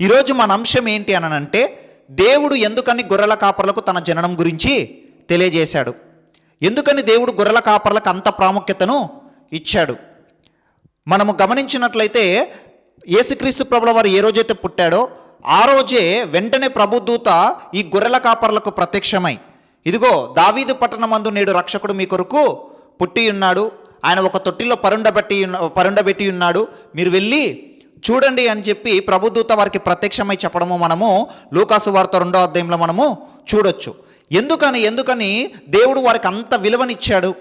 ఈరోజు మన అంశం ఏంటి అనంటే దేవుడు ఎందుకని గొర్రెల కాపర్లకు తన జననం గురించి తెలియజేశాడు. ఎందుకని దేవుడు గొర్రెల కాపర్లకు అంత ప్రాముఖ్యతను ఇచ్చాడు? మనము గమనించినట్లయితే యేసుక్రీస్తు ప్రభుల వారు ఏ రోజైతే పుట్టాడో ఆ రోజే వెంటనే ప్రభుదూత ఈ గొర్రెల కాపర్లకు ప్రత్యక్షమై ఇదిగో దావీదు పట్టణమందు నేడు రక్షకుడు మీ కొరకు పుట్టి ఉన్నాడు ఆయన ఒక తొట్టిలో పరుండబెట్టి ఉన్న పరుండబెట్టి ఉన్నాడు మీరు వెళ్ళి చూడండి అని చెప్పి ప్రభుదూత వారికి ప్రత్యక్షమై చెప్పడము మనము లూకాసు వార్త రెండో అధ్యాయంలో మనము చూడొచ్చు. ఎందుకని? ఎందుకని? దేవుడు వారికి అంత విలువనిచ్చాడు.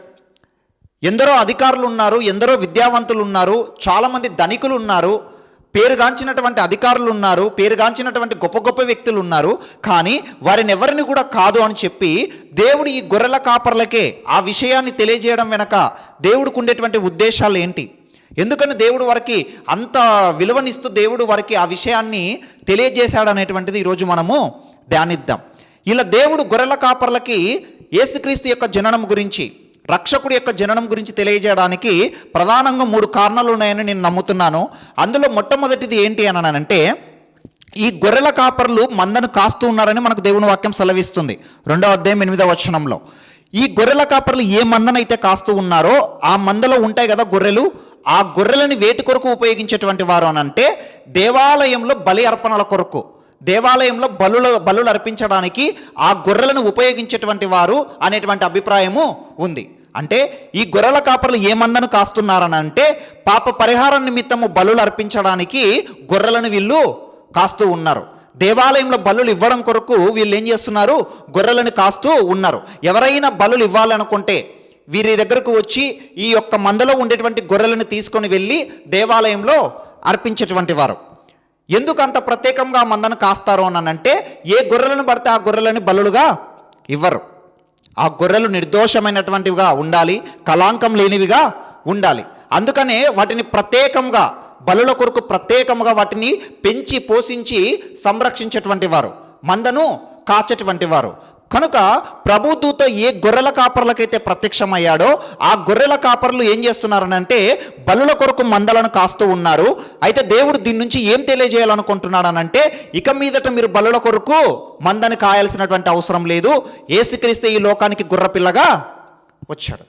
ఎందరో అధికారులు ఉన్నారు ఎందరో విద్యావంతులు ఉన్నారు చాలామంది ధనికులు ఉన్నారు పేరుగాంచినటువంటి అధికారులు ఉన్నారు పేరుగాంచినటువంటి గొప్ప గొప్ప వ్యక్తులు ఉన్నారు కానీ వారిని ఎవరిని కూడా కాదు అని చెప్పి దేవుడు ఈ గొర్రెల కాపర్లకే ఆ విషయాన్ని తెలియజేయడం వెనక దేవుడికి ఉండేటువంటి ఉద్దేశాలు ఏంటి? ఎందుకని దేవుడు వారికి అంత విలువనిస్తూ దేవుడు వారికి ఆ విషయాన్ని తెలియజేశాడు అనేటువంటిది ఈరోజు మనము ధ్యానిద్దాం. ఇలా దేవుడు గొర్రెల కాపర్లకి యేసుక్రీస్తు యొక్క జననం గురించి రక్షకుడి యొక్క జననం గురించి తెలియజేయడానికి ప్రధానంగా మూడు కారణాలు ఉన్నాయని నేను నమ్ముతున్నాను. అందులో మొట్టమొదటిది ఏంటి అని అంటే ఈ గొర్రెల కాపర్లు మందను కాస్తూ ఉన్నారని మనకు దేవుని వాక్యం సెలవిస్తుంది. రెండవ అధ్యాయం ఎనిమిదవ వచనంలో. ఈ గొర్రెల కాపర్లు ఏ మందనైతే కాస్తూ ఉన్నారో ఆ మందలో ఉంటాయి కదా గొర్రెలు ఆ గొర్రెలని వేటి కొరకు ఉపయోగించేటువంటి వారు అని అంటే దేవాలయంలో బలి అర్పణల కొరకు దేవాలయంలో బలుల బలులు అర్పించడానికి ఆ గొర్రెలను ఉపయోగించేటువంటి వారు అనేటువంటి అభిప్రాయము ఉంది. అంటే ఈ గొర్రెల కాపర్లు ఏ మందను కాస్తున్నారని అంటే పాప పరిహార నిమిత్తము బలులు అర్పించడానికి గొర్రెలను వీళ్ళు కాస్తూ ఉన్నారు. దేవాలయంలో బలులు ఇవ్వడం కొరకు వీళ్ళు ఏం చేస్తున్నారు? గొర్రెలను కాస్తూ ఉన్నారు. ఎవరైనా బలులు ఇవ్వాలనుకుంటే వీరి దగ్గరకు వచ్చి ఈ యొక్క మందలో ఉండేటువంటి గొర్రెలను తీసుకొని వెళ్ళి దేవాలయంలో అర్పించేటువంటి వారు. ఎందుకు అంత ప్రత్యేకంగా మందను కాస్తారు అని అంటే ఏ గొర్రెలను పడితే ఆ గొర్రెలను బలులుగా ఇవ్వరు. ఆ గొర్రెలు నిర్దోషమైనటువంటివిగా ఉండాలి కలాంకం లేనివిగా ఉండాలి. అందుకనే వాటిని ప్రత్యేకంగా బలుల కొరకు ప్రత్యేకంగా వాటిని పెంచి పోషించి సంరక్షించేటువంటి వారు మందను కాచేటువంటి వారు. కనుక ప్రభుదూత ఏ గొర్రెల కాపర్లకైతే ప్రత్యక్షమయ్యాడో ఆ గొర్రెల కాపర్లు ఏం చేస్తున్నారనంటే బలుల కొరకు మందలను కాస్తూ ఉన్నారు. అయితే దేవుడు దీని నుంచి ఏం తెలియజేయాలనుకుంటున్నాడనంటే ఇక మీదట మీరు బలుల కొరకు మందని కాయాల్సినటువంటి అవసరం లేదు. ఏసుక్రీస్తే ఈ లోకానికి గుర్రపిల్లగా వచ్చాడు.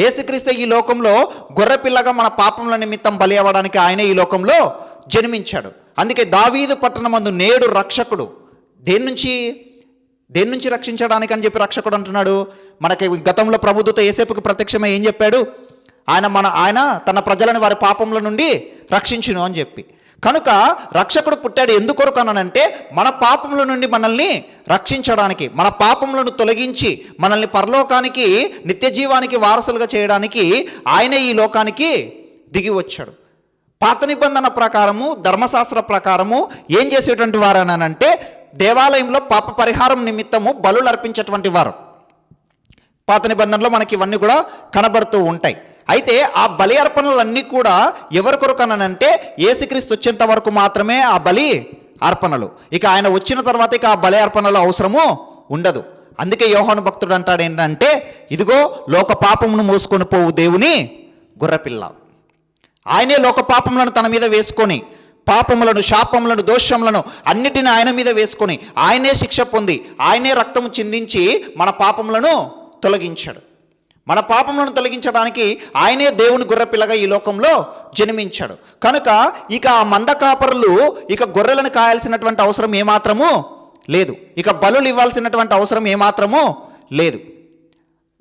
ఏసుక్రీస్తే ఈ లోకంలో గొర్రెపిల్లగా మన పాపముల నిమిత్తం బలి అవ్వడానికి ఆయనే ఈ లోకంలో జన్మించాడు. అందుకే దావీదు పట్టణమందు నేడు రక్షకుడు. దేని నుంచి? దేని నుంచి రక్షించడానికి అని చెప్పి రక్షకుడు అంటున్నాడు? మనకి గతంలో ప్రభుత్వతో ఏసేపుకి ప్రత్యక్షమై ఏం చెప్పాడు? ఆయన మన ఆయన తన ప్రజలను వారి పాపముల నుండి రక్షించును అని చెప్పి. కనుక రక్షకుడు పుట్టాడు ఎందుకొరకు అనంటే మన పాపముల నుండి మనల్ని రక్షించడానికి మన పాపములను తొలగించి మనల్ని పరలోకానికి నిత్య జీవానికి వారసులుగా చేయడానికి ఆయన ఈ లోకానికి దిగి వచ్చాడు. పాత నిబంధన ప్రకారము ధర్మశాస్త్ర ప్రకారము ఏం చేసేటువంటి వారనంటే దేవాలయంలో పాప పరిహారం నిమిత్తము బలులు అర్పించేటువంటి వారు. పాత నిబంధనలో మనకి ఇవన్నీ కూడా కనబడుతూ ఉంటాయి. అయితే ఆ బలి అర్పణలన్నీ కూడా ఎవరి కొరకు అనంటే ఏసుక్రీస్తు వచ్చేంత వరకు మాత్రమే ఆ బలి అర్పణలు. ఇక ఆయన వచ్చిన తర్వాత ఇక ఆ బలి అర్పణలు అవసరము ఉండదు. అందుకే యోహాను భక్తుడు అంటాడు ఏంటంటే ఇదిగో లోక పాపమును మోసుకొని పోవు దేవుని గుర్రపిల్ల. ఆయనే లోక పాపములను తన మీద వేసుకొని పాపములను శాపములను దోషములను అన్నిటిని ఆయన మీద వేసుకొని ఆయనే శిక్ష పొంది ఆయనే రక్తము చిందించి మన పాపములను తొలగించాడు. మన పాపములను తొలగించడానికి ఆయనే దేవుని గొర్రెపిల్లగా ఈ లోకంలో జన్మించాడు. కనుక ఇక ఆ మంద కాపరులు ఇక గొర్రెలను కాయాల్సినటువంటి అవసరం ఏమాత్రము లేదు. ఇక బలులు ఇవ్వాల్సినటువంటి అవసరం ఏమాత్రము లేదు.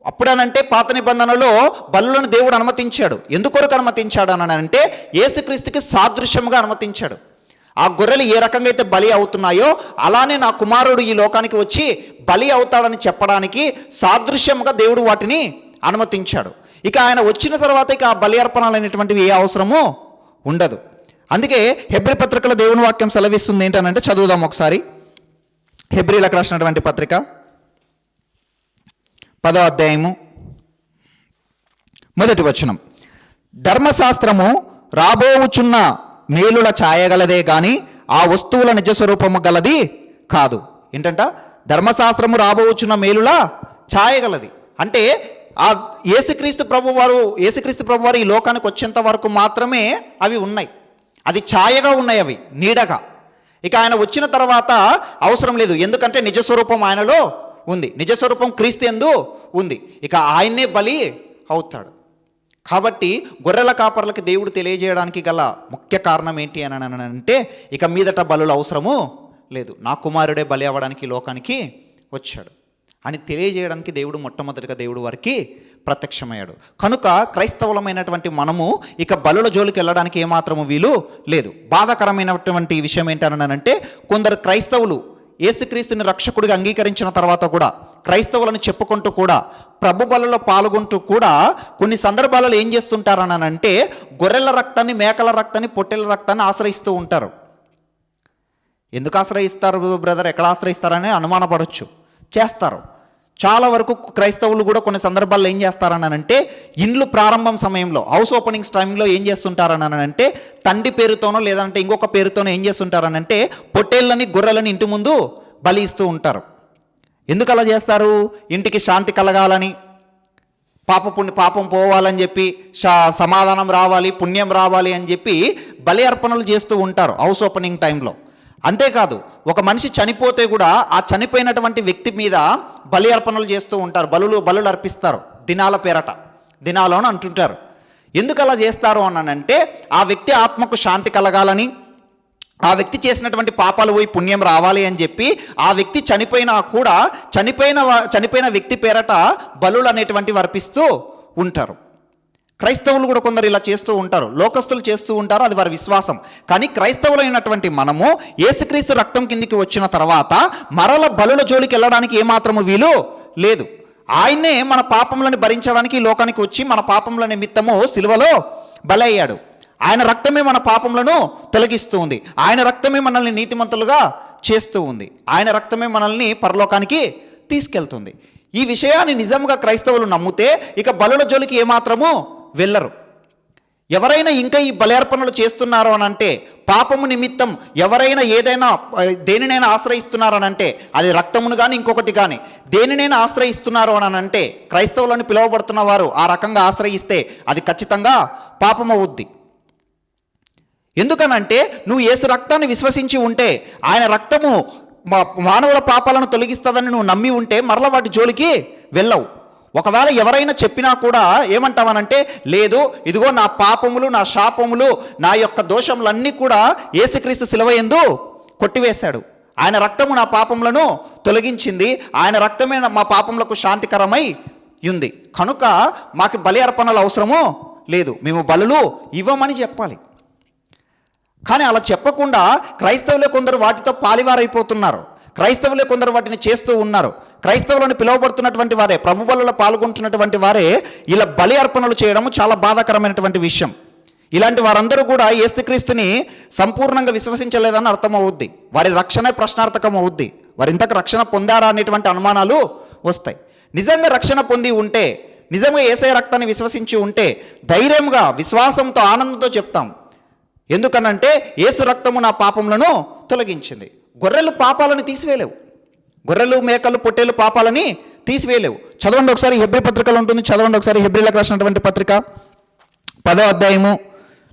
అప్పుడనంటే పాత నిబంధనలో బలులను దేవుడు అనుమతించాడు. ఎందుకొరకు అనుమతించాడు అని అంటే ఏసుక్రీస్తుకి సాదృశ్యముగా అనుమతించాడు. ఆ గొర్రెలు ఏ రకంగా అయితే బలి అవుతున్నాయో అలానే నా కుమారుడు ఈ లోకానికి వచ్చి బలి అవుతాడని చెప్పడానికి సాదృశ్యముగా దేవుడు వాటిని అనుమతించాడు. ఇక ఆయన వచ్చిన తర్వాత ఇక ఆ బలి అర్పణలు అనేటువంటివి ఏ అవసరము ఉండదు. అందుకే హెబ్రి పత్రికలో దేవుని వాక్యం సెలవిస్తుంది ఏంటనంటే చదువుదాం ఒకసారి. హెబ్రిలకు రాసినటువంటి పత్రిక. పదో అధ్యాయము. మొదటి వచనం. ధర్మశాస్త్రము రాబోవుచున్న మేలుల ఛాయగలదే కానీ ఆ వస్తువుల నిజ స్వరూపము గలది కాదు. ఏంటంట? ధర్మశాస్త్రము రాబోవుచున్న మేలుల ఛాయగలది. అంటే ఆ ఏసుక్రీస్తు ప్రభు వారు ఏసుక్రీస్తు ప్రభు వారు ఈ లోకానికి వచ్చేంత వరకు మాత్రమే అవి ఉన్నాయి. అది ఛాయగా ఉన్నాయి అవి నీడగా. ఇక ఆయన వచ్చిన తర్వాత అవసరం లేదు. ఎందుకంటే నిజస్వరూపం ఆయనలో ఉంది. నిజస్వరూపం క్రీస్తు ఎందు ఉంది. ఇక ఆయన్నే బలి అవుతాడు. కాబట్టి గొర్రెల కాపర్లకి దేవుడు తెలియజేయడానికి గల ముఖ్య కారణం ఏంటి అని అంటే ఇక మీదట బలుల అవసరము లేదు. నా కుమారుడే బలి అవ్వడానికి లోకానికి వచ్చాడు. అని తెలియజేయడానికి దేవుడు మొట్టమొదటిగా దేవుడు వారికి ప్రత్యక్షమయ్యాడు. కనుక క్రైస్తవులమైనటువంటి మనము ఇక బలుల జోలికి వెళ్ళడానికి ఏమాత్రము వీలు లేదు. బాధాకరమైనటువంటి విషయం ఏంటనంటే కొందరు క్రైస్తవులు యేసుక్రీస్తుని రక్షకుడిగా అంగీకరించిన తర్వాత కూడా క్రైస్తవులను చెప్పుకుంటూ కూడా ప్రభు బలలో పాల్గొంటూ కూడా కొన్ని సందర్భాలలో ఏం చేస్తుంటారనంటే గొర్రెల రక్తాన్ని మేకల రక్తాన్ని పొట్టెల రక్తాన్ని ఆశ్రయిస్తూ ఉంటారు. ఎందుకు ఆశ్రయిస్తారు బ్రదర్? ఎక్కడ ఆశ్రయిస్తారని అనుమానపడవచ్చు చేస్తారు. చాలా వరకు క్రైస్తవులు కూడా కొన్ని సందర్భాల్లో ఏం చేస్తారనంటే ఇండ్లు ప్రారంభం సమయంలో హౌస్ ఓపెనింగ్స్ టైంలో ఏం చేస్తుంటారనంటే తండ్రి పేరుతోనో లేదంటే ఇంకొక పేరుతోనో ఏం చేస్తుంటారనంటే పొట్టేళ్ళని గొర్రెలని ఇంటి ముందు బలి ఇస్తూ ఉంటారు. ఎందుకు అలా చేస్తారు? ఇంటికి శాంతి కలగాలని పాప పుణ్య పాపం పోవాలని చెప్పి సమాధానం రావాలి పుణ్యం రావాలి అని చెప్పి బలి అర్పణలు చేస్తూ ఉంటారు హౌస్ ఓపెనింగ్ టైంలో అంతేకాదు ఒక మనిషి చనిపోతే కూడా ఆ చనిపోయినటువంటి వ్యక్తి మీద బలి అర్పణలు చేస్తూ ఉంటారు బలులు బలులు అర్పిస్తారు దినాల పేరట దినాలను అంటుంటారు. ఎందుకు అలా చేస్తారు అనంటే ఆ వ్యక్తి ఆత్మకు శాంతి కలగాలని ఆ వ్యక్తి చేసినటువంటి పాపాలు పోయి పుణ్యం రావాలి అని చెప్పి ఆ వ్యక్తి చనిపోయినా కూడా చనిపోయిన చనిపోయిన వ్యక్తి పేరట బలులు అనేటువంటి అర్పిస్తూ ఉంటారు. క్రైస్తవులు కూడా కొందరు ఇలా చేస్తూ ఉంటారు. లోకస్తులు చేస్తూ ఉంటారు. అది వారి విశ్వాసం. కానీ క్రైస్తవులైనటువంటి మనము ఏసుక్రీస్తు రక్తం కిందికి వచ్చిన తర్వాత మరల బలుల జోలికి వెళ్ళడానికి ఏమాత్రము వీలు లేదు. ఆయనే మన పాపములను భరించడానికి లోకానికి వచ్చి మన పాపముల నిమిత్తము సిలువలో బలయ్యాడు. ఆయన రక్తమే మన పాపములను తొలగిస్తూ ఉంది. ఆయన రక్తమే మనల్ని నీతిమంతులుగా చేస్తూ ఉంది. ఆయన రక్తమే మనల్ని పరలోకానికి తీసుకెళ్తుంది. ఈ విషయాన్ని నిజంగా క్రైస్తవులు నమ్మితే ఇక బలుల జోలికి ఏమాత్రము వెళ్ళరు. ఎవరైనా ఇంకా ఈ బలేర్పణలు చేస్తున్నారో అని అంటే పాపము నిమిత్తం ఎవరైనా ఏదైనా దేనినైనా ఆశ్రయిస్తున్నారని అంటే అది రక్తమును కానీ ఇంకొకటి కానీ దేనినైనా ఆశ్రయిస్తున్నారు అని అంటే క్రైస్తవులను పిలువబడుతున్న వారు ఆ రకంగా ఆశ్రయిస్తే అది ఖచ్చితంగా పాపం అవుద్ది ఎందుకనంటే నువ్వు ఏసు రక్తాన్ని విశ్వసించి ఉంటే ఆయన రక్తము మా- మానవుల పాపాలను తొలగిస్తుందని నువ్వు నమ్మి ఉంటే మరల వాటి జోలికి వెళ్ళవు. ఒకవేళ ఎవరైనా చెప్పినా కూడా ఏమంటావనంటే లేదు ఇదిగో నా పాపములు నా శాపములు నా యొక్క దోషములన్నీ కూడా ఏసుక్రీస్తు శిలవ యందు కొట్టివేశాడు. ఆయన రక్తము నా పాపములను తొలగించింది. ఆయన రక్తమే మా పాపములకు శాంతికరమై ఉంది. కనుక మాకు బలి అర్పణలు అవసరము లేదు. మేము బలులు ఇవ్వమని చెప్పాలి. కానీ అలా చెప్పకుండా క్రైస్తవులే కొందరు వాటితో పాలివారైపోతున్నారు. క్రైస్తవులే కొందరు వాటిని చేస్తూ ఉన్నారు. క్రైస్తవులను పిలువబడుతున్నటువంటి వారే ప్రభు పాల్గొంటున్నటువంటి వారే ఇలా బలి అర్పణలు చేయడం చాలా బాధాకరమైనటువంటి విషయం. ఇలాంటి వారందరూ కూడా యేసుక్రీస్తుని సంపూర్ణంగా విశ్వసించలేదని అర్థమవుద్ది. వారి రక్షణే ప్రశ్నార్థకం అవుద్ది వారి ఇంతకు రక్షణ పొందారా అనేటువంటి అనుమానాలు వస్తాయి. నిజంగా రక్షణ పొంది ఉంటే నిజంగా ఏసై రక్తాన్ని విశ్వసించి ఉంటే ధైర్యంగా విశ్వాసంతో ఆనందంతో చెప్తాం. ఎందుకనంటే ఏసు రక్తము నా పాపములను తొలగించింది. గొర్రెలు పాపాలను తీసివేయలేవు. గొర్రెలు మేకలు పొట్టేలు పాపాలని తీసివేయలేవు. చదవండి ఒకసారి హెబ్రి పత్రికలు ఉంటుంది. చదవండి ఒకసారి హెబ్రిలకు రాసినటువంటి పత్రిక. పదో అధ్యాయము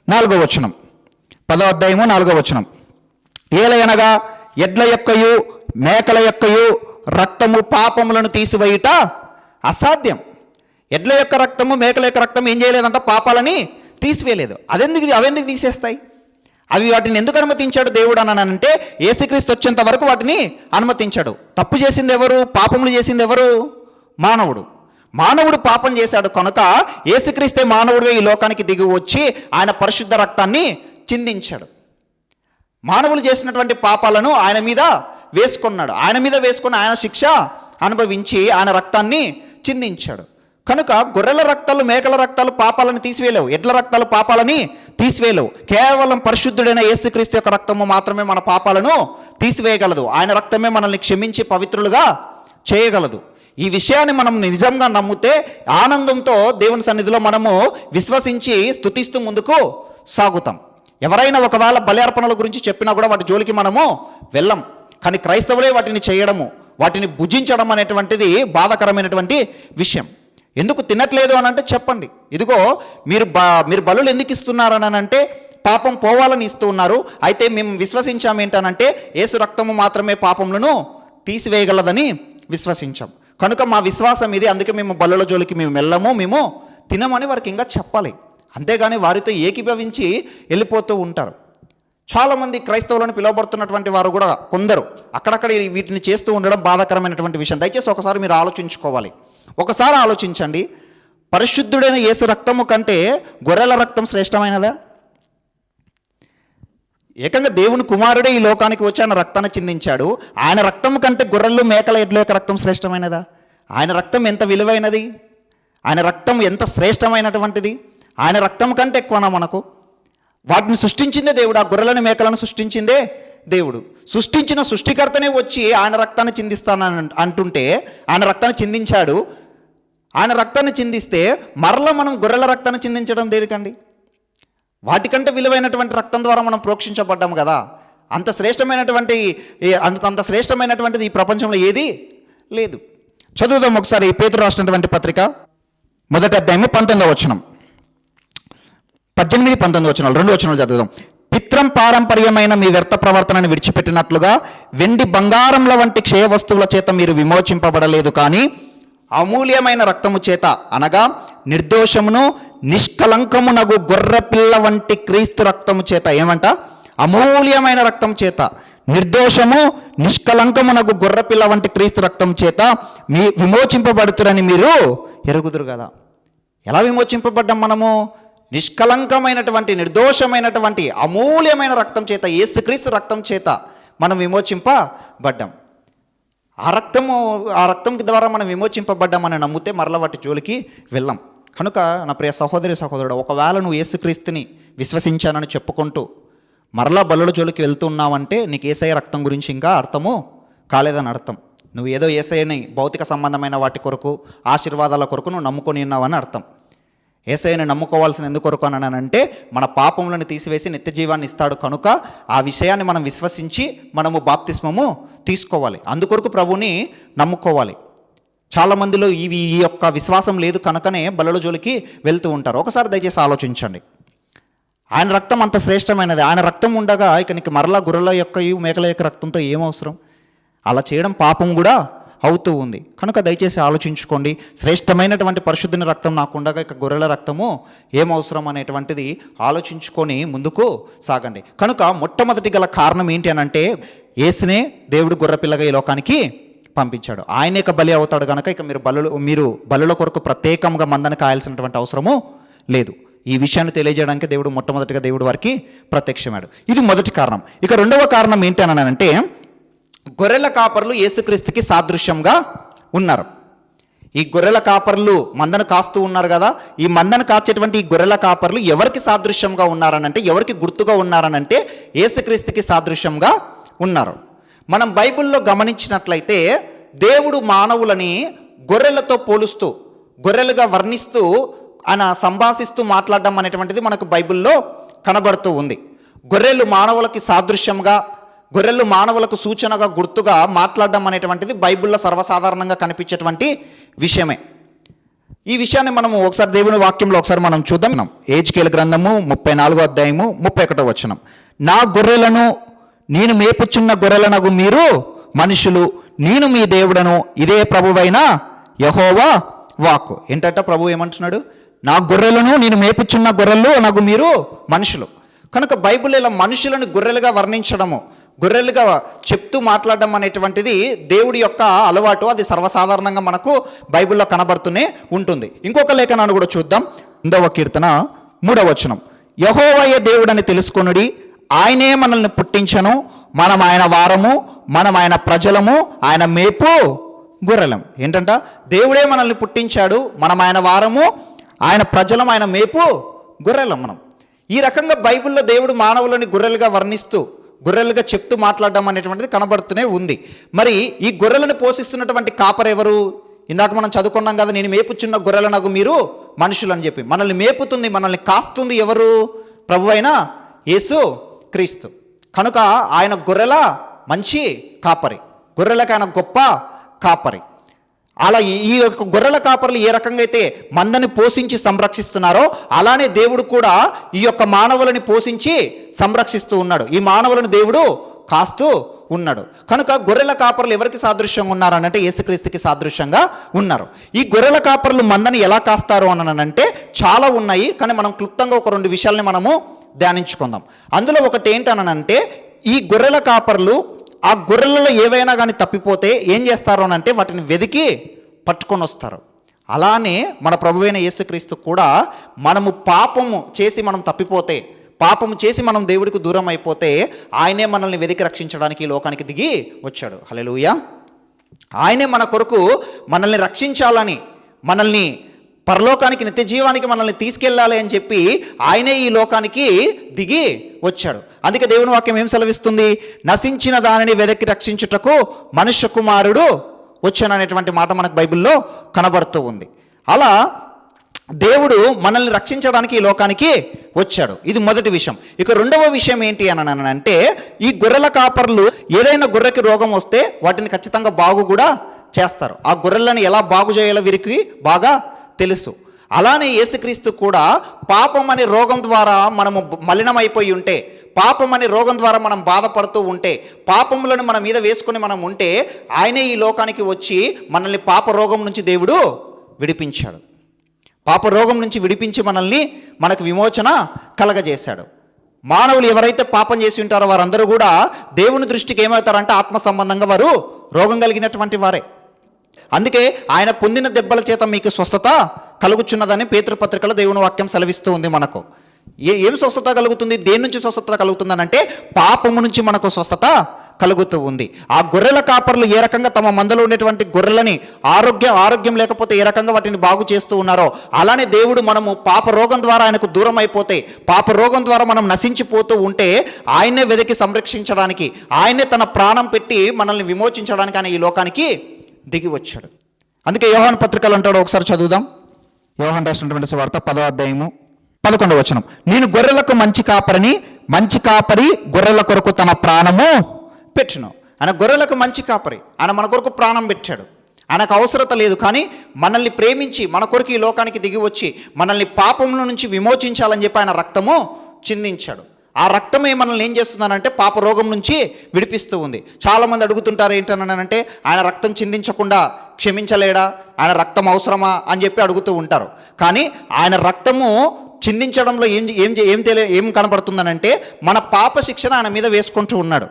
నాలుగో వచనం. పదో అధ్యాయము నాలుగో వచనం. ఏలయనగా ఎడ్ల యొక్కయు మేకల యొక్కయు రక్తము పాపములను తీసివేయుట అసాధ్యం. ఎడ్ల యొక్క రక్తము మేకల యొక్క రక్తం ఏం చేయలేదంట? పాపాలని తీసివేయలేదు. అదెందుకు అవెందుకు తీసేస్తాయి? అవి వాటిని ఎందుకు అనుమతించాడు దేవుడు అని అంటే ఏసుక్రీస్తు వచ్చేంత వరకు వాటిని అనుమతించాడు. తప్పు చేసింది ఎవరు? పాపములు చేసింది ఎవరు? మానవుడు. మానవుడు పాపం చేశాడు కనుక ఏసుక్రీస్తే మానవుడిగా ఈ లోకానికి దిగి వచ్చి ఆయన పరిశుద్ధ రక్తాన్ని చిందించాడు. మానవులు చేసినటువంటి పాపాలను ఆయన మీద వేసుకున్నాడు. ఆయన మీద వేసుకుని ఆయన శిక్ష అనుభవించి ఆయన రక్తాన్ని చిందించాడు. కనుక గొర్రెల రక్తాలు మేకల రక్తాలు పాపాలను తీసివేయలేవు. ఎడ్ల రక్తాలు పాపాలని తీసివేయలేవు. కేవలం పరిశుద్ధుడైన యేసుక్రీస్తు యొక్క రక్తము మాత్రమే మన పాపాలను తీసివేయగలదు. ఆయన రక్తమే మనల్ని క్షమించి పవిత్రులుగా చేయగలదు. ఈ విషయాన్ని మనం నిజంగా నమ్మితే ఆనందంతో దేవుని సన్నిధిలో మనము విశ్వసించి స్తుతిస్తూ ముందుకు సాగుతాం. ఎవరైనా ఒకవేళ బలి అర్పణల గురించి చెప్పినా కూడా వాటి జోలికి మనము వెళ్ళం. కానీ క్రైస్తవులే వాటిని చేయడము వాటిని భుజించడం అనేటువంటిది బాధాకరమైనటువంటి విషయం. ఎందుకు తినట్లేదు అని అంటే చెప్పండి. ఇదిగో మీరు బ మీరు బలులు ఎందుకు ఇస్తున్నారు అని అంటే పాపం పోవాలని ఇస్తూ ఉన్నారు. అయితే మేము విశ్వసించాం ఏంటనంటే ఏసు రక్తము మాత్రమే పాపములను తీసివేయగలదని విశ్వసించాం. కనుక మా విశ్వాసం ఇది. అందుకే మేము బల్లుల జోలికి మేము వెళ్ళము మేము తినమని వారికి ఇంకా చెప్పాలి. అంతేగాని వారితో ఏకీభవించి వెళ్ళిపోతూ ఉంటారు. చాలామంది క్రైస్తవులను పిలువబడుతున్నటువంటి వారు కూడా కొందరు. అక్కడక్కడ వీటిని చేస్తూ ఉండడం బాధాకరమైనటువంటి విషయం. దయచేసి ఒకసారి మీరు ఆలోచించుకోవాలి. ఒకసారి ఆలోచించండి. పరిశుద్ధుడైన యేసు రక్తము కంటే గొర్రెల రక్తం శ్రేష్టమైనదా? ఏకంగా దేవుని కుమారుడే ఈ లోకానికి వచ్చి ఆయన రక్తాన్ని చిందించాడు. ఆయన రక్తం కంటే గొర్రెలు మేకల ఎడ్ల యొక్క రక్తం శ్రేష్టమైనదా? ఆయన రక్తం ఎంత విలువైనది? ఆయన రక్తం ఎంత శ్రేష్టమైనటువంటిది? ఆయన రక్తం కంటే ఎక్కువనా మనకు? వాటిని సృష్టించిందే దేవుడు ఆ గొర్రెలను మేకలను సృష్టించిందే. దేవుడు. సృష్టించిన సృష్టికర్తనే వచ్చి ఆయన రక్తాన్ని చిందిస్తానని అంటుంటే ఆయన రక్తాన్ని చిందించాడు. ఆయన రక్తాన్ని చిందిస్తే మరల మనం గొర్రెల రక్తాన్ని చిందించడం దేనికండి? వాటికంటే విలువైనటువంటి రక్తం ద్వారా మనం ప్రోక్షించబడ్డాం కదా. అంత శ్రేష్టమైనటువంటి అంత అంత శ్రేష్టమైనటువంటిది ఈ ప్రపంచంలో ఏది లేదు. చదువుదాం ఒకసారి పేతురు రాసినటువంటి పత్రిక. మొదటి అధ్యాయము పంతొమ్మిదవ వచనం. పద్దెనిమిది పంతొమ్మిది వచనాలు రెండు వచనాలు చదువుదాం. పిత్రం పారంపర్యమైన మీ వ్యర్థ ప్రవర్తనను విడిచిపెట్టినట్లుగా వెండి బంగారంల వంటి క్షయ వస్తువుల చేత మీరు విమోచింపబడలేదు కానీ అమూల్యమైన రక్తము చేత అనగా నిర్దోషమును నిష్కలంకమునగు గొర్రెపిల్ల వంటి క్రీస్తు రక్తము చేత ఏమంట? అమూల్యమైన రక్తం చేత. నిర్దోషము నిష్కలంకమునగు గొర్రెపిల్ల వంటి క్రీస్తు రక్తం చేత మీ విమోచింపబడుతురని మీరు ఎరుగుదురు కదా. ఎలా విమోచింపబడ్డాం మనము? నిష్కలంకమైనటువంటి నిర్దోషమైనటువంటి అమూల్యమైన రక్తం చేత యేసుక్రీస్తు రక్తం చేత మనం విమోచింపబడ్డాం. ఆ రక్తము ఆ రక్తం ద్వారా మనం విమోచింపబడ్డామని నమ్మితే మరల వాటి జోలికి వెళ్ళాం. కనుక నా ప్రియ సహోదరి సహోదరుడు ఒకవేళ నువ్వు యేసుక్రీస్తుని విశ్వసించానని చెప్పుకుంటూ మరలా బలుల జోలికి వెళ్తున్నావంటే నీకు ఏసఐ రక్తం గురించి ఇంకా అర్థము కాలేదని అర్థం. నువ్వు ఏదో ఏసఐని భౌతిక సంబంధమైన వాటి కొరకు ఆశీర్వాదాల కొరకు నువ్వు నమ్ముకొని ఉన్నావని అర్థం. ఏసైని నమ్ముకోవాల్సిన ఎందుకొరకు అనంటే మన పాపములను తీసివేసి నిత్య జీవాన్ని ఇస్తాడు కనుక ఆ విషయాన్ని మనం విశ్వసించి మనము బాప్తిస్మము తీసుకోవాలి. అందుకొరకు ప్రభుని నమ్ముకోవాలి. చాలా మందిలో ఇవి ఈ యొక్క విశ్వాసం లేదు కనుకనే బలల జోలికి వెళ్తూ ఉంటారు. ఒకసారి దయచేసి ఆలోచించండి. ఆయన రక్తం అంత శ్రేష్టమైనది. ఆయన రక్తం ఉండగా ఇక నీకు మరలా గొర్రెల యొక్క మేకల యొక్క రక్తంతో ఏం అవసరం? అలా చేయడం పాపం కూడా అవుతూ ఉంది. కనుక దయచేసి ఆలోచించుకోండి. శ్రేష్టమైనటువంటి పరిశుద్ధిని రక్తం నాకు ఉండగా ఇక గొర్రెల రక్తము ఏం అవసరం అనేటువంటిది ఆలోచించుకొని ముందుకు సాగండి. కనుక మొట్టమొదటి గల కారణం ఏంటి అని అంటే ఏసునే దేవుడు గొర్రెపిల్లగా ఈ లోకానికి పంపించాడు. ఆయన ఇక బలి అవుతాడు కనుక ఇక మీరు బలు మీరు బలుల కొరకు ప్రత్యేకంగా మందని కాయాల్సినటువంటి అవసరము లేదు. ఈ విషయాన్ని తెలియజేయడానికి దేవుడు మొట్టమొదటిగా దేవుడు వారికి ప్రత్యక్షమాడు ఇది మొదటి కారణం. ఇక రెండవ కారణం ఏంటి అని అంటే గొర్రెల కాపర్లు యేసుక్రీస్తుకి సాదృశ్యంగా ఉన్నారు. ఈ గొర్రెల కాపర్లు మందను కాస్తూ ఉన్నారు కదా ఈ మందను కాచేటువంటి ఈ గొర్రెల కాపర్లు ఎవరికి సాదృశ్యంగా ఉన్నారనంటే ఎవరికి గుర్తుగా ఉన్నారనంటే యేసుక్రీస్తుకి సాదృశ్యంగా ఉన్నారు. మనం బైబిల్లో గమనించినట్లయితే దేవుడు మానవులని గొర్రెలతో పోలుస్తూ గొర్రెలుగా వర్ణిస్తూ ఆయన సంభాషిస్తూ మాట్లాడడం అనేటువంటిది మనకు బైబిల్లో కనబడుతూ ఉంది. గొర్రెలు మానవులకి సాదృశ్యంగా గొర్రెలు మానవులకు సూచనగా గుర్తుగా మాట్లాడడం అనేటువంటిది బైబిల్లో సర్వసాధారణంగా కనిపించేటువంటి విషయమే. ఈ విషయాన్ని మనం ఒకసారి దేవుని వాక్యంలో ఒకసారి మనం చూద్దాం. ఏజ్కేల గ్రంథము ముప్పై నాలుగో అధ్యాయము ముప్పై ఒకటో వచనం. నా గొర్రెలను నేను మేపుచున్న గొర్రెలనగు మీరు మనుషులు నేను మీ దేవుడను ఇదే ప్రభువైన యహోవా వాక్ ఏంటంటే ప్రభు ఏమంటున్నాడు? నా గొర్రెలను నేను మేపుచున్న గొర్రెలు నాకు మీరు మనుషులు. కనుక బైబిల్ ఇలా మనుషులను గొర్రెలుగా వర్ణించడము గొర్రెలుగా చెప్తూ మాట్లాడడం అనేటువంటిది దేవుడి యొక్క అలవాటు. అది సర్వసాధారణంగా మనకు బైబిల్లో కనబడుతూనే ఉంటుంది. ఇంకొక లేఖనాన్ని కూడా చూద్దాం. రెండవ కీర్తన మూడవచనం యహోవయ యహోవయ్య దేవుడని తెలుసుకొనుడి. ఆయనే మనల్ని పుట్టించను. మనం ఆయన వారము మనం ఆయన ప్రజలము ఆయన మేపు గొర్రెలం. ఏంటంట? దేవుడే మనల్ని పుట్టించాడు. మనం ఆయన వారము ఆయన ప్రజలం ఆయన మేపు గొర్రెలం మనం. ఈ రకంగా బైబిల్లో దేవుడు మానవులని గొర్రెలుగా వర్ణిస్తూ గొర్రెలుగా చెప్తూ మాట్లాడడం అనేటువంటిది కనబడుతూనే ఉంది. మరి ఈ గొర్రెలను పోషిస్తున్నటువంటి కాపర్ ఎవరు? ఇందాక మనం చదువుకున్నాం కదా నేను మేపుచున్న గొర్రెలనగు మీరు మనుషులు అని చెప్పి. మనల్ని మేపుతుంది మనల్ని కాస్తుంది ఎవరు? ప్రభు అయిన యేసు క్రీస్తు. కనుక ఆయన గొర్రెల మంచి కాపరి. గొర్రెలకు ఆయన గొప్ప కాపరి. అలా ఈ- యొక్క గొర్రెల కాపర్లు ఏ రకంగా అయితే మందని పోషించి సంరక్షిస్తున్నారో అలానే దేవుడు కూడా ఈ యొక్క మానవులని పోషించి సంరక్షిస్తూ ఉన్నాడు. ఈ మానవులను దేవుడు కాస్తూ ఉన్నాడు. కనుక గొర్రెల కాపర్లు ఎవరికి సాదృశ్యంగా ఉన్నారనంటే యేసుక్రీస్తుకి సాదృశ్యంగా ఉన్నారు. ఈ గొర్రెల కాపర్లు మందని ఎలా కాస్తారు అనంటే చాలా ఉన్నాయి కానీ మనం క్లుప్తంగా ఒక రెండు విషయాల్ని మనము ధ్యానించుకుందాం. అందులో ఒకటి ఏంటనంటే ఈ గొర్రెల కాపర్లు ఆ గొర్రెలలో ఏవైనా కానీ తప్పిపోతే ఏం చేస్తారు అని అంటే వాటిని వెతికి పట్టుకొని వస్తారు. అలానే మన ప్రభువైన యేసుక్రీస్తు కూడా మనము పాపము చేసి మనం తప్పిపోతే పాపము చేసి మనం దేవుడికి దూరం అయిపోతే ఆయనే మనల్ని వెతికి రక్షించడానికి ఈ లోకానికి దిగి వచ్చాడు. హల్లెలూయా. ఆయనే మన కొరకు మనల్ని రక్షించాలని మనల్ని పరలోకానికి నిత్య జీవానికి మనల్ని తీసుకెళ్ళాలి అని చెప్పి ఆయనే ఈ లోకానికి దిగి వచ్చాడు. అందుకే దేవుని వాక్యం ఏం సెలవిస్తుంది? నశించిన దానిని వెదకి రక్షించుటకు మనుష్య కుమారుడు వచ్చాను అనేటువంటి మాట మనకు బైబిల్లో కనబడుతూ ఉంది. అలా దేవుడు మనల్ని రక్షించడానికి ఈ లోకానికి వచ్చాడు. ఇది మొదటి విషయం. ఇక రెండవ విషయం ఏంటి అని అంటే ఈ గొర్రెల కాపర్లు ఏదైనా గొర్రెకి రోగం వస్తే వాటిని ఖచ్చితంగా బాగు కూడా చేస్తారు. ఆ గొర్రెలను ఎలా బాగు చేయాలో వీరికి బాగా తెలుసు. అలానే యేసుక్రీస్తు కూడా పాపం అనే రోగం ద్వారా మనము మలినమైపోయి ఉంటే పాపం అనే రోగం ద్వారా మనం బాధపడుతూ ఉంటే పాపములను మన మీద వేసుకుని మనం ఉంటే ఆయనే ఈ లోకానికి వచ్చి మనల్ని పాప రోగం నుంచి దేవుడు విడిపించాడు. పాప రోగం నుంచి విడిపించి మనల్ని మనకు విమోచన కలగజేశాడు. మానవులు ఎవరైతే పాపం చేసి ఉంటారో వారందరూ కూడా దేవుని దృష్టికి ఏమవుతారంటే ఆత్మ సంబంధంగా వారు రోగం కలిగినటువంటి వారే. అందుకే ఆయన పొందిన దెబ్బల చేత మీకు స్వస్థత కలుగుచున్నదని పేతృపత్రికలో దేవుని వాక్యం సెలవిస్తూ ఉంది మనకు. ఏ ఏం స్వస్థత కలుగుతుంది? దేని నుంచి స్వస్థత కలుగుతుందనంటే పాపము నుంచి మనకు స్వస్థత కలుగుతూ ఉంది. ఆ గొర్రెల కాపర్లు ఏ రకంగా తమ మందలో ఉండేటువంటి గొర్రెలని ఆరోగ్యం ఆరోగ్యం లేకపోతే ఏ రకంగా వాటిని బాగు చేస్తూ ఉన్నారో అలానే దేవుడు మనము పాప రోగం ద్వారా ఆయనకు దూరం అయిపోతే పాప రోగం ద్వారా మనం నశించిపోతూ ఉంటే ఆయన్నే వెదకి సంరక్షించడానికి ఆయనే తన ప్రాణం పెట్టి మనల్ని విమోచించడానికి ఆయన ఈ లోకానికి దిగి వచ్చాడు. అందుకే యోహాన్ పత్రికలు అంటాడు ఒకసారి చదువుదాం. యోహాన్ రాసినటువంటి వార్త పదో అధ్యాయము పదకొండవ వచనం. నేను గొర్రెలకు మంచి కాపరిని మంచి కాపరి గొర్రెల కొరకు తన ప్రాణము పెట్టిన. ఆయన గొర్రెలకు మంచి కాపరి. ఆయన మన కొరకు ప్రాణం పెట్టాడు. ఆయనకు అవసరత లేదు కానీ మనల్ని ప్రేమించి మన కొరకు ఈ లోకానికి దిగి వచ్చి మనల్ని పాపముల నుంచి విమోచించాలని చెప్పి ఆయన రక్తము చిందించాడు. ఆ రక్తమే మనల్ని ఏం చేస్తున్నానంటే పాప రోగం నుంచి విడిపిస్తూ ఉంది. చాలామంది అడుగుతుంటారు ఏంటనంటే ఆయన రక్తం చిందించకుండా క్షమించలేడా? ఆయన రక్తం అవసరమా? అని చెప్పి అడుగుతూ ఉంటారు. కానీ ఆయన రక్తము చిందించడంలో ఏం ఏం ఏం తెలియ ఏం కనబడుతుందనంటే మన పాప శిక్షణ ఆయన మీద వేసుకుంటూ ఉన్నాడు.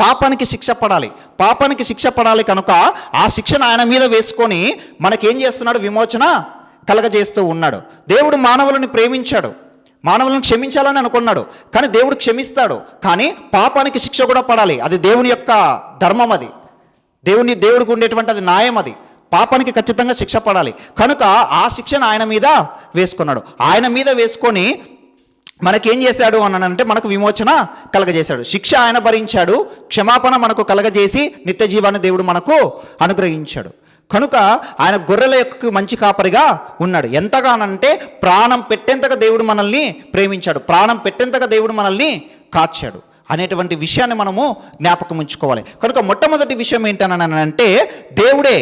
పాపానికి శిక్ష పడాలి. పాపానికి శిక్ష పడాలి కనుక ఆ శిక్షను ఆయన మీద వేసుకొని మనకేం చేస్తున్నాడు? విమోచన కలగజేస్తూ ఉన్నాడు. దేవుడు మానవులను ప్రేమించాడు. మానవులను క్షమించాలని అనుకున్నాడు. కానీ దేవుడు క్షమిస్తాడు. కానీ పాపానికి శిక్ష కూడా పడాలి. అది దేవుని యొక్క ధర్మం అది. దేవుని దేవుడికి ఉండేటువంటి అది న్యాయం అది. పాపానికి ఖచ్చితంగా శిక్ష పడాలి. కనుక ఆ శిక్షను ఆయన మీద వేసుకున్నాడు. ఆయన మీద వేసుకొని మనకేం చేశాడు అని అంటే మనకు విమోచన కలగజేశాడు. శిక్ష ఆయన భరించాడు. క్షమాపణ మనకు కలగజేసి నిత్య జీవాన్ని దేవుడు మనకు అనుగ్రహించాడు. కనుక ఆయన గొర్రెల యొక్క మంచి కాపరిగా ఉన్నాడు. ఎంతగానంటే ప్రాణం పెట్టేంతగా దేవుడు మనల్ని ప్రేమించాడు. ప్రాణం పెట్టేంతగా దేవుడు మనల్ని కాచాడు అనేటువంటి విషయాన్ని మనము జ్ఞాపకం ఉంచుకోవాలి. కనుక మొట్టమొదటి విషయం ఏంటని అంటే దేవుడే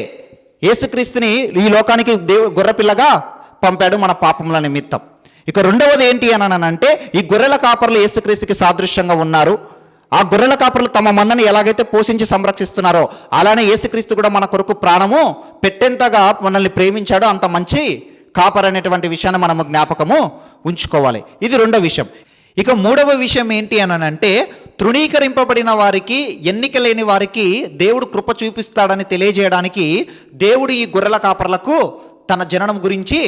యేసుక్రీస్తుని ఈ లోకానికి దేవుడు గొర్రెపిల్లగా పంపాడు మన పాపముల నిమిత్తం. ఇక రెండవది ఏంటి అని అంటే ఈ గొర్రెల కాపర్లు యేసుక్రీస్తుకి సాదృశ్యంగా ఉన్నారు. ఆ గొర్రెల కాపర్లు తమ మందని ఎలాగైతే పోషించి సంరక్షిస్తున్నారో అలానే యేసుక్రీస్తు కూడా మన కొరకు ప్రాణము పెట్టేంతగా మనల్ని ప్రేమించాడో అంత మంచి కాపర్ అనేటువంటి విషయాన్ని మనము జ్ఞాపకము ఉంచుకోవాలి. ఇది రెండో విషయం. ఇక మూడవ విషయం ఏంటి అని అంటే తృణీకరింపబడిన వారికి ఎన్నిక లేని వారికి దేవుడు కృప చూపిస్తాడని తెలియజేయడానికి దేవుడు ఈ గొర్రెల కాపర్లకు తన జననం గురించి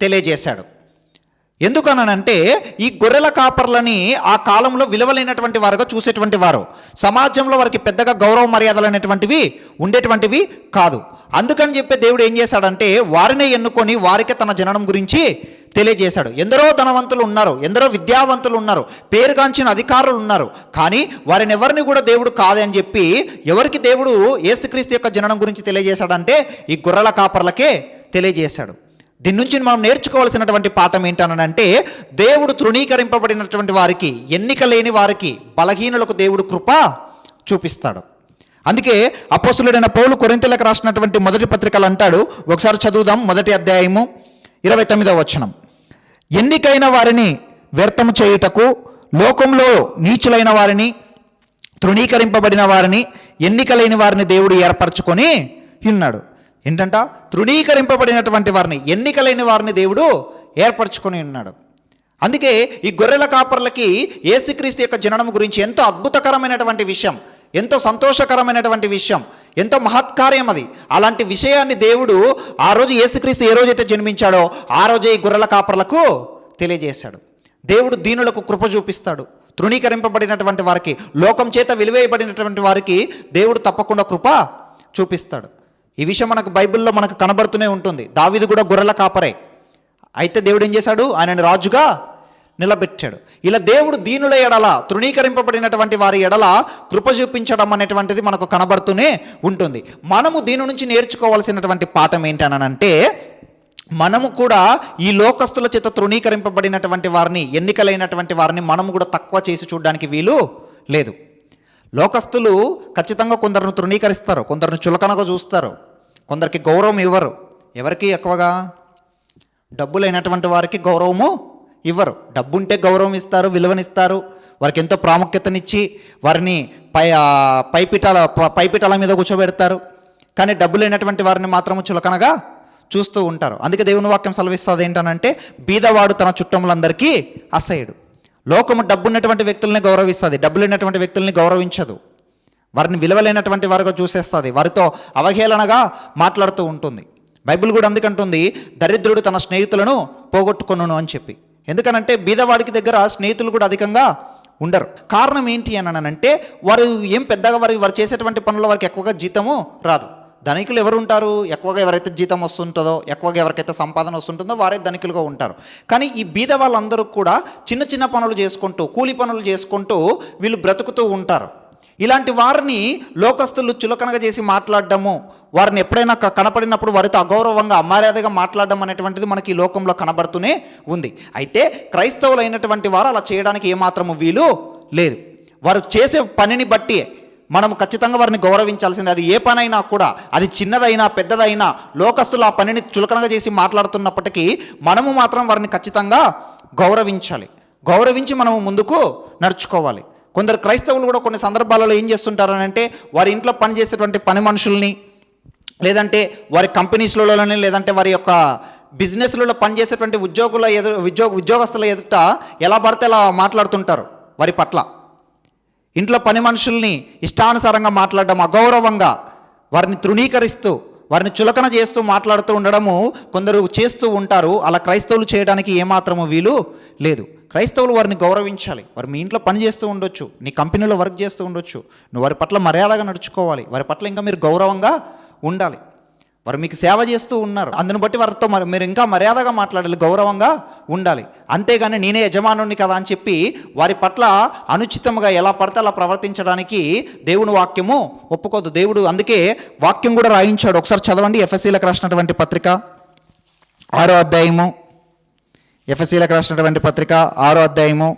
తెలియజేశాడు. ఎందుకనంటే ఈ గొర్రెల కాపర్లని ఆ కాలంలో విలువలైనటువంటి వారుగా చూసేటువంటి వారు. సమాజంలో వారికి పెద్దగా గౌరవ మర్యాదలు అనేటువంటివి ఉండేటువంటివి కాదు. అందుకని చెప్పి దేవుడు ఏం చేశాడంటే వారినే ఎన్నుకొని వారికే తన జననం గురించి తెలియజేశాడు. ఎందరో ధనవంతులు ఉన్నారు ఎందరో విద్యావంతులు ఉన్నారు పేరుగాంచిన అధికారులు ఉన్నారు. కానీ వారిని ఎవరిని కూడా దేవుడు కాదని చెప్పి ఎవరికి దేవుడు ఏసుక్రీస్తు యొక్క జననం గురించి తెలియజేశాడంటే ఈ గొర్రెల కాపర్లకే తెలియజేశాడు. దీని నుంచి మనం నేర్చుకోవాల్సినటువంటి పాఠం ఏంటనంటే దేవుడు తృణీకరింపబడినటువంటి వారికి ఎన్నిక లేని వారికి బలహీనులకు దేవుడు కృప చూపిస్తాడు. అందుకే అపోస్తులుడైన పౌలు కొరింతలకు రాసినటువంటి మొదటి పత్రికలు అంటాడు. ఒకసారి చదువుదాం మొదటి అధ్యాయము ఇరవై తొమ్మిదవ వచనం. ఎన్నికైన వారిని వ్యర్థము చేయుటకు లోకంలో నీచులైన వారిని తృణీకరింపబడిన వారిని ఎన్నికలేని వారిని దేవుడు ఏర్పరచుకొని ఉన్నాడు. ఏంటంట? తృణీకరింపబడినటువంటి వారిని ఎన్నికలైన వారిని దేవుడు ఏర్పరచుకొని ఉన్నాడు. అందుకే ఈ గొర్రెల కాపర్లకి ఏసుక్రీస్తు యొక్క జననం గురించి ఎంతో అద్భుతకరమైనటువంటి విషయం ఎంతో సంతోషకరమైనటువంటి విషయం ఎంతో మహత్కార్యం అది. అలాంటి విషయాన్ని దేవుడు ఆ రోజు ఏసుక్రీస్తు ఏ రోజైతే జన్మించాడో ఆ రోజే ఈ గొర్రెల కాపర్లకు తెలియజేశాడు. దేవుడు దీనులకు కృప చూపిస్తాడు. తృణీకరింపబడినటువంటి వారికి లోకం చేత విలువేయబడినటువంటి వారికి దేవుడు తప్పకుండా కృప చూపిస్తాడు. ఈ విషయం మనకు బైబిల్లో మనకు కనబడుతూనే ఉంటుంది. దావిది కూడా గొర్రెల కాపరే. అయితే దేవుడు ఏం చేశాడు? ఆయనని రాజుగా నిలబెట్టాడు. ఇలా దేవుడు దీనుల ఎడల తృణీకరింపబడినటువంటి వారి ఎడల కృప చూపించడం అనేటువంటిది మనకు కనబడుతూనే ఉంటుంది. మనము దీని నుంచి నేర్చుకోవాల్సినటువంటి పాఠం ఏంటనంటే మనము కూడా ఈ లోకస్తుల చేత తృణీకరింపబడినటువంటి వారిని ఎన్నికలైనటువంటి వారిని మనము కూడా తక్కువ చేసి చూడడానికి వీలు లేదు. లోకస్తులు ఖచ్చితంగా కొందరిని తృణీకరిస్తారు కొందరిని చులకనగా చూస్తారు కొందరికి గౌరవం ఇవ్వరు. ఎవరికి ఎక్కువగా? డబ్బులైనటువంటి వారికి గౌరవము ఇవ్వరు. డబ్బుంటే గౌరవం ఇస్తారు విలువనిస్తారు వారికి ఎంతో ప్రాముఖ్యతనిచ్చి వారిని పై పైపిటాల పైపిటాల ప- మీద కూర్చోబెడతారు. కానీ డబ్బు లేనటువంటి వారిని మాత్రము చులకనగా చూస్తూ ఉంటారు. అందుకే దేవుని వాక్యం సెలవిస్తుంది ఏంటనంటే బీదవాడు తన చుట్టములందరికీ అసహ్యుడు. లోకము డబ్బున్నటువంటి వ్యక్తుల్ని గౌరవిస్తుంది డబ్బు లేనటువంటి వ్యక్తుల్ని గౌరవించదు. వారిని విలువలేనటువంటి వారుగా చూసేస్తుంది వారితో అవహేళనగా మాట్లాడుతూ ఉంటుంది. బైబిల్ కూడా అందుకంటుంది దరిద్రుడు తన స్నేహితులను పోగొట్టుకొను అని చెప్పి. ఎందుకనంటే బీదవాడికి దగ్గర స్నేహితులు కూడా అధికంగా ఉండరు. కారణం ఏంటి అని అంటే వారు ఏం పెద్దగా వారు వారు చేసేటువంటి పనుల వారికి ఎక్కువగా జీతము రాదు. ధనికులు ఎవరు ఉంటారు ఎక్కువగా ఎవరైతే జీతం వస్తుంటుందో ఎక్కువగా ఎవరికైతే సంపాదన వస్తుంటుందో వారే ధనికులుగా ఉంటారు. కానీ ఈ బీద వాళ్ళందరూ కూడా చిన్న చిన్న పనులు చేసుకుంటూ కూలి పనులు చేసుకుంటూ వీళ్ళు బ్రతుకుతూ ఉంటారు. ఇలాంటి వారిని లోకస్తులు చులకనగా చేసి మాట్లాడడము వారిని ఎప్పుడైనా కనపడినప్పుడు వారితో అగౌరవంగా అమర్యాదగా మాట్లాడడం అనేటువంటిది మనకి ఈ లోకంలో కనబడుతూనే ఉంది. అయితే క్రైస్తవులు అయినటువంటి వారు అలా చేయడానికి ఏమాత్రము వీలు లేదు. వారు చేసే పనిని బట్టి మనము ఖచ్చితంగా వారిని గౌరవించాల్సింది. అది ఏ పనైనా కూడా అది చిన్నదైనా పెద్దదైనా లోకస్తులు ఆ పనిని చులకనగా చేసి మాట్లాడుతున్నప్పటికీ మనము మాత్రం వారిని ఖచ్చితంగా గౌరవించాలి. గౌరవించి మనము ముందుకు నడుచుకోవాలి. కొందరు క్రైస్తవులు కూడా కొన్ని సందర్భాలలో ఏం చేస్తుంటారనంటే వారి ఇంట్లో పనిచేసేటువంటి పని మనుషుల్ని లేదంటే వారి కంపెనీస్లలోనే లేదంటే వారి యొక్క బిజినెస్లలో పనిచేసేటువంటి ఉద్యోగుల ఎదు ఉద్యోగ ఉద్యోగస్తుల ఎదుట ఎలా పడితే అలా మాట్లాడుతుంటారు వారి పట్ల. ఇంట్లో పని మనుషుల్ని ఇష్టానుసారంగా మాట్లాడడం అగౌరవంగా వారిని తృణీకరిస్తూ వారిని చులకన చేస్తూ మాట్లాడుతూ ఉండడము కొందరు చేస్తూ ఉంటారు. అలా క్రైస్తవులు చేయడానికి ఏమాత్రము వీలు లేదు. క్రైస్తవులు వారిని గౌరవించాలి. వారు మీ ఇంట్లో పని చేస్తూ ఉండొచ్చు నీ కంపెనీలో వర్క్ చేస్తూ ఉండొచ్చు. నువ్వు వారి పట్ల మర్యాదగా నడుచుకోవాలి. వారి పట్ల ఇంకా మీరు గౌరవంగా ఉండాలి. వారు మీకు సేవ చేస్తూ ఉన్నారు. అందుని బట్టి వారితో మరి మీరు ఇంకా మర్యాదగా మాట్లాడాలి గౌరవంగా ఉండాలి. అంతేగాని నేనే యజమానుని కదా అని చెప్పి వారి పట్ల అనుచితంగా ఎలా పడితే అలా ప్రవర్తించడానికి దేవుని వాక్యము ఒప్పుకోదు. దేవుడు అందుకే వాక్యం కూడా రాయించాడు. ఒకసారి చదవండి ఎఫ్ఎస్సీలకు రాసినటువంటి పత్రిక ఆరో అధ్యాయము. ఎఫ్ఎస్సీలకు రాసినటువంటి పత్రిక ఆరో అధ్యాయము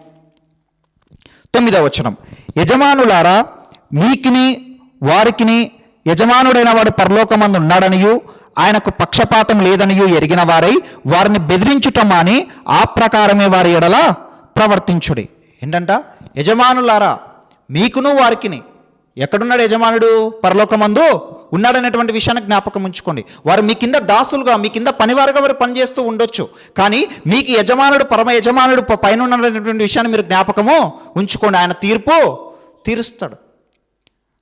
తొమ్మిదవ వచనం. యజమానులారా మీకిని వారికిని యజమానుడైన వాడు పరలోకమందు ఉన్నాడనియు ఆయనకు పక్షపాతం లేదనియు ఎరిగిన వారై వారిని బెదిరించుట అని ఆ ప్రకారమే వారి ఎడల ప్రవర్తించుడి. ఏంటంట? యజమానులారా మీకును వారికిని. ఎక్కడున్నాడు యజమానుడు? పరలోకమందు ఉన్నాడనేటువంటి విషయాన్ని జ్ఞాపకం ఉంచుకోండి. వారు మీ కింద దాసులుగా మీ కింద పనివారుగా వారు పనిచేస్తూ ఉండొచ్చు. కానీ మీకు యజమానుడు పరమ యజమానుడు పైన ఉన్నటువంటి విషయాన్ని మీరు జ్ఞాపకము ఉంచుకోండి. ఆయన తీర్పు తీరుస్తాడు.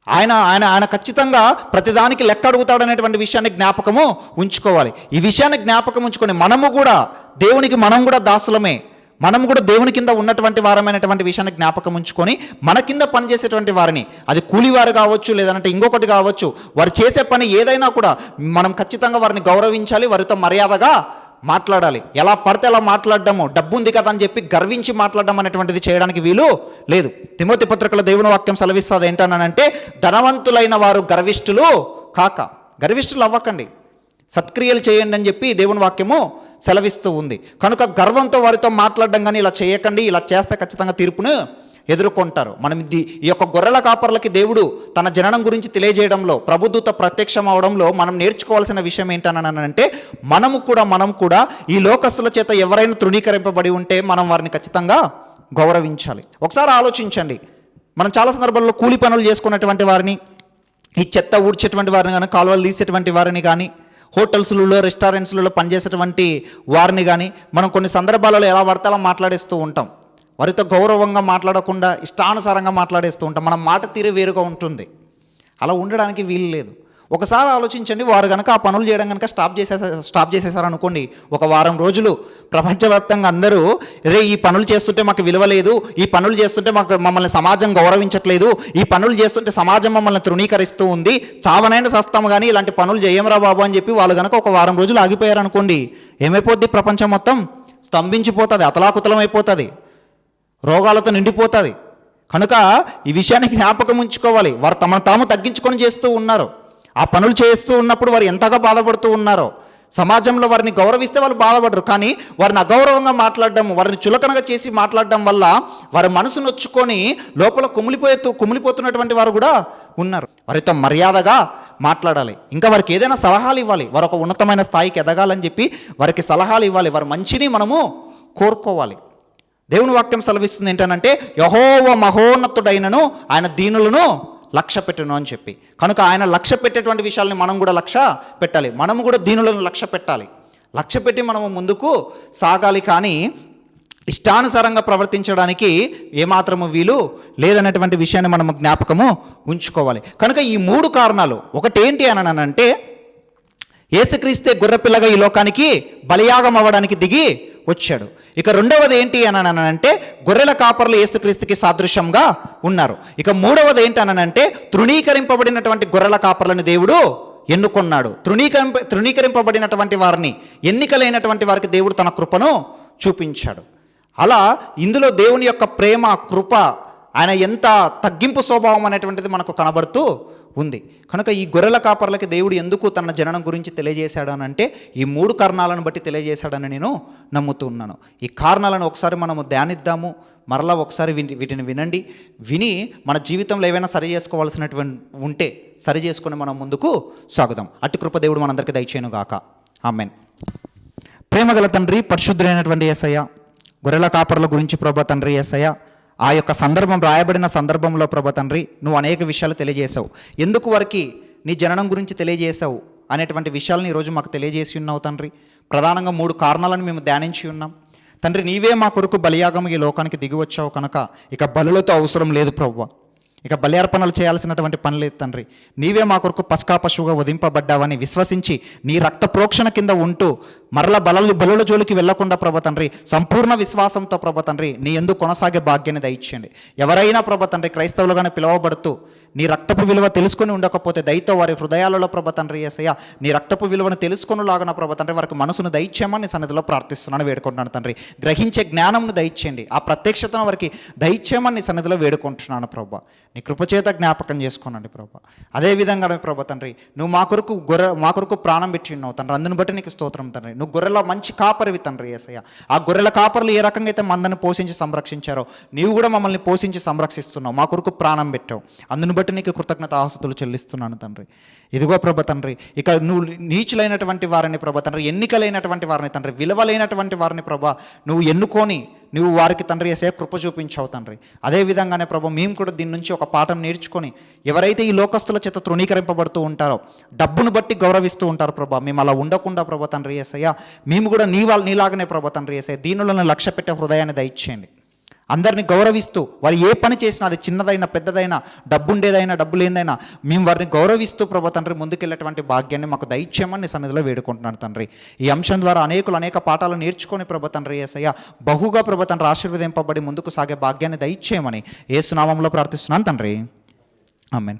ఆయన ఆయన ఆయన ఖచ్చితంగా ప్రతిదానికి లెక్క అడుగుతాడనేటువంటి విషయాన్ని జ్ఞాపకము ఉంచుకోవాలి. ఈ విషయాన్ని జ్ఞాపకం ఉంచుకొని మనము కూడా దేవునికి మనం కూడా దాసులమే. మనం కూడా దేవుని కింద ఉన్నటువంటి వారమైనటువంటి విషయాన్ని జ్ఞాపకం ఉంచుకొని మన కింద పనిచేసేటువంటి వారిని అది కూలివారు కావచ్చు లేదంటే ఇంకొకటి కావచ్చు వారు చేసే పని ఏదైనా కూడా మనం ఖచ్చితంగా వారిని గౌరవించాలి వారితో మర్యాదగా మాట్లాడాలి. ఎలా పడితే అలా మాట్లాడడము. డబ్బు ఉంది కదా అని చెప్పి గర్వించి మాట్లాడడం అనేటువంటిది చేయడానికి వీలు లేదు. తిమోతి పత్రికలో దేవుని వాక్యం సెలవిస్తుంది ఏంటనంటే ధనవంతులైన వారు గర్విష్ఠులు కాక. గర్విష్ఠులు అవ్వకండి. సత్క్రియలు చేయండి అని చెప్పి దేవుని వాక్యము సెలవిస్తూ ఉంది. కనుక గర్వంతో వారితో మాట్లాడడం కానీ ఇలా చేయకండి. ఇలా చేస్తే ఖచ్చితంగా తీర్పును ఎదుర్కొంటారు. మనం ఇది ఈ యొక్క గొర్రెల కాపర్లకి దేవుడు తన జననం గురించి తెలియజేయడంలో ప్రభుదూత ప్రత్యక్షం అవడంలో మనం నేర్చుకోవాల్సిన విషయం ఏంటనంటే మనము కూడా మనం కూడా ఈ లోకస్తుల చేత ఎవరైనా తృణీకరింపబడి ఉంటే మనం వారిని ఖచ్చితంగా గౌరవించాలి. ఒకసారి ఆలోచించండి. మనం చాలా సందర్భాల్లో కూలి పనులు చేసుకున్నటువంటి వారిని ఈ చెత్త ఊడ్చేటువంటి వారిని కానీ కాలువలు తీసేటువంటి వారిని కానీ హోటల్స్లలో రెస్టారెంట్స్లలో పనిచేసేటువంటి వారిని కానీ మనం కొన్ని సందర్భాలలో ఎలా పడితే మాట్లాడేస్తూ ఉంటాం. వారితో గౌరవంగా మాట్లాడకుండా ఇష్టానుసారంగా మాట్లాడేస్తూ ఉంటాం. మన మాట తీరు వేరుగా ఉంటుంది. అలా ఉండడానికి వీలు లేదు. ఒకసారి ఆలోచించండి వారు కనుక ఆ పనులు చేయడం కనుక స్టాప్ చేసే స్టాప్ చేసేసారనుకోండి ఒక వారం రోజులు ప్రపంచవ్యాప్తంగా అందరూ రే ఈ పనులు చేస్తుంటే మాకు విలువ లేదు ఈ పనులు చేస్తుంటే మాకు మమ్మల్ని సమాజం గౌరవించట్లేదు ఈ పనులు చేస్తుంటే సమాజం మమ్మల్ని తృణీకరిస్తూ ఉంది చావనైనా సస్తాము కానీ ఇలాంటి పనులు చేయమరా బాబు అని చెప్పి వాళ్ళు కనుక ఒక వారం రోజులు ఆగిపోయారనుకోండి ఏమైపోద్ది ప్రపంచం మొత్తం? స్తంభించిపోతుంది అతలాకుతలం అయిపోతుంది రోగాలతో నిండిపోతుంది. కనుక ఈ విషయాన్ని జ్ఞాపకం ఉంచుకోవాలి. వారు తమను తాము తగ్గించుకొని చేస్తూ ఉన్నారు. ఆ పనులు చేస్తూ ఉన్నప్పుడు వారు ఎంతగా బాధపడుతూ ఉన్నారో సమాజంలో వారిని గౌరవిస్తే వాళ్ళు బాధపడరు. కానీ వారిని అగౌరవంగా మాట్లాడడం వారిని చులకనగా చేసి మాట్లాడడం వల్ల వారి మనసు నొచ్చుకొని లోపల కుమిలిపోతూ కుమిలిపోతున్నటువంటి వారు కూడా ఉన్నారు. వారితో మర్యాదగా మాట్లాడాలి. ఇంకా వారికి ఏదైనా సలహాలు ఇవ్వాలి. వారు ఒక ఉన్నతమైన స్థాయికి ఎదగాలని చెప్పి వారికి సలహాలు ఇవ్వాలి. వారి మంచిని మనము కోరుకోవాలి. దేవుని వాక్యం సెలవిస్తుంది ఏంటనంటే యహోవ మహోన్నతుడైనను ఆయన దీనులను లక్ష్య పెట్టను అని చెప్పి. కనుక ఆయన లక్ష్య పెట్టేటువంటి విషయాల్ని మనం కూడా లక్ష్య పెట్టాలి. మనము కూడా దీనులను లక్ష్య పెట్టాలి. లక్ష్య పెట్టి మనము ముందుకు సాగాలి కానీ ఇష్టానుసారంగా ప్రవర్తించడానికి ఏమాత్రము వీలు లేదన్నటువంటి విషయాన్ని మనము జ్ఞాపకము ఉంచుకోవాలి. కనుక ఈ మూడు కారణాలు ఒకటేంటి అని అంటే ఏసుక్రీస్తే గొర్రెపిల్లగా ఈ లోకానికి బలియాగం అవ్వడానికి దిగి వచ్చాడు. ఇక రెండవది ఏంటి అని అంటే గొర్రెల కాపర్లు ఏసుక్రీస్తుకి సాదృశ్యంగా ఉన్నారు. ఇక మూడవది ఏంటి అని అంటే తృణీకరింపబడినటువంటి గొర్రెల కాపర్లను దేవుడు ఎన్నుకొన్నాడు. తృణీకరింప తృణీకరింపబడినటువంటి వారిని ఎన్నికలైనటువంటి వారికి దేవుడు తన కృపను చూపించాడు. అలా ఇందులో దేవుని యొక్క ప్రేమ కృప ఆయన ఎంత తగ్గింపు స్వభావం అనేటువంటిది మనకు కనబడుతూ ఉంది. కనుక ఈ గొర్రెల కాపర్లకి దేవుడు ఎందుకు తన జననం గురించి తెలియజేశాడు అని అంటే ఈ మూడు కారణాలను బట్టి తెలియజేశాడని నేను నమ్ముతూ ఉన్నాను. ఈ కారణాలను ఒకసారి మనము ధ్యానిద్దాము. మరలా ఒకసారి వీటిని వినండి. విని మన జీవితంలో ఏవైనా సరి చేసుకోవాల్సినటువంటి ఉంటే సరి చేసుకుని మనం ముందుకు సాగుదాం. అట్టి కృప దేవుడు మనందరికీ దయచేయను గాక. ఆమెన్. ప్రేమగల తండ్రి పరిశుద్ధులైనటువంటి ఏసయ్య గొర్రెల కాపర్ల గురించి ప్రభా తండ్రి ఏసయ్య ఆ యొక్క సందర్భం రాయబడిన సందర్భంలో ప్రభా తండ్రి నువ్వు అనేక విషయాలు తెలియజేశావు. ఎందుకు వరకు నీ జననం గురించి తెలియజేశావు అనేటువంటి విషయాలను ఈరోజు మాకు తెలియజేసి ఉన్నావు తండ్రి? ప్రధానంగా మూడు కారణాలను మేము ధ్యానించి ఉన్నాం. తండ్రి నీవే మా కొరకు బలియాగం ఈ లోకానికి దిగి వచ్చావు కనుక ఇక బలులతో అవసరం లేదు ప్రవ్వ ఇక బలి అర్పణలు చేయాల్సినటువంటి పని లేదు తండ్రి. నీవే మా కొరకు పస్కా పశువుగా వధింపబడ్డావని విశ్వసించి నీ రక్త ప్రోక్షణ కింద ఉంటూ మరల బలలు బలుల జోలికి వెళ్ళకుండా ప్రభ తండ్రి సంపూర్ణ విశ్వాసంతో ప్రభ తండ్రి నీ ఎందు కొనసాగే భాగ్యాన్ని దయచేయండి. ఎవరైనా ప్రభ తండ్రి క్రైస్తవులుగానే పిలువబడుతూ నీ రక్తపు విలువ తెలుసుకొని ఉండకపోతే దయతో వారి హృదయాలలో ప్రభ తండ్రి ఏసయ్య నీ రక్తపు విలువను తెలుసుకొనులాగన ప్రభ తండ్రి వారికి మనసును దయచేయమని సన్నిధిలో ప్రార్థిస్తున్నాను వేడుకుంటున్నాను తండ్రి. గ్రహించే జ్ఞానంను దయచేయండి. ఆ ప్రత్యక్షతను వారికి దయచేయమని సన్నిధిలో వేడుకుంటున్నాను ప్రభా. నీ కృపచేత జ్ఞాపకం చేసుకోనండి ప్రభా. అదేవిధంగా ప్రభ తండ్రి నువ్వు మా కొరకు గొర్రె మా కొరకు ప్రాణం పెట్టి తండ్రి. అందుని బట్టి నీకు స్తోత్రం తండ్రి. నువ్వు గొర్రెల మంచి కాపరివి తండ్రి ఏసయ్య. ఆ గొర్రెల కాపర్లు ఏ రకంగా అయితే మందని పోషించి సంరక్షించారో నీవు కూడా మమ్మల్ని పోషించి సంరక్షిస్తున్నావు. మా కొరకు ప్రాణం పెట్టావు. అందుని బట్టి నీకు కృతజ్ఞత ఆస్తులు చెల్లిస్తున్నాను తండ్రి. ఇదిగో ప్రభ తండ్రి ఇక నువ్వు నీచులైనటువంటి వారిని ప్రభ తండ్రి ఎన్నికలైనటువంటి వారిని తండ్రి విలువలైనటువంటి వారిని ప్రభ నువ్వు ఎన్నుకొని నువ్వు వారికి తండ్రి వేసే కృప చూపించావు తండ్రి. అదే విధంగానే ప్రభు మేము కూడా దీని నుంచి ఒక పాఠం నేర్చుకొని ఎవరైతే ఈ లోకస్తుల చేత తృణీకరింపబడుతూ ఉంటారో డబ్బును బట్టి గౌరవిస్తూ ఉంటారు ప్రభా మేము అలా ఉండకుండా ప్రభా తండ్రి ఏసయ్య మేము కూడా నీ వాళ్ళ నీలాగనే ప్రభా తండ్రి ఏసయ్య దీనులను లక్ష్య పెట్టే హృదయాన్ని దయచేయండి. అందరిని గౌరవిస్తూ వారు ఏ పని చేసినా అది చిన్నదైనా పెద్దదైనా డబ్బు ఉండేదైనా డబ్బు లేదైనా మేము వారిని గౌరవిస్తూ ప్రభు తండ్రి ముందుకెళ్ళేటువంటి భాగ్యాన్ని మాకు దయచేయమని సన్నిధిలో వేడుకుంటున్నాను తండ్రి. ఈ అంశం ద్వారా అనేకులు అనేక పాఠాలు నేర్చుకొని ప్రభు తండ్రి ఏసయ్య బహుగా ప్రభు తండ్రి ఆశీర్వదింపబడి ముందుకు సాగే భాగ్యాన్ని దయచేయమని ఏసునామంలో ప్రార్థిస్తున్నాను తండ్రి. ఆమెన్.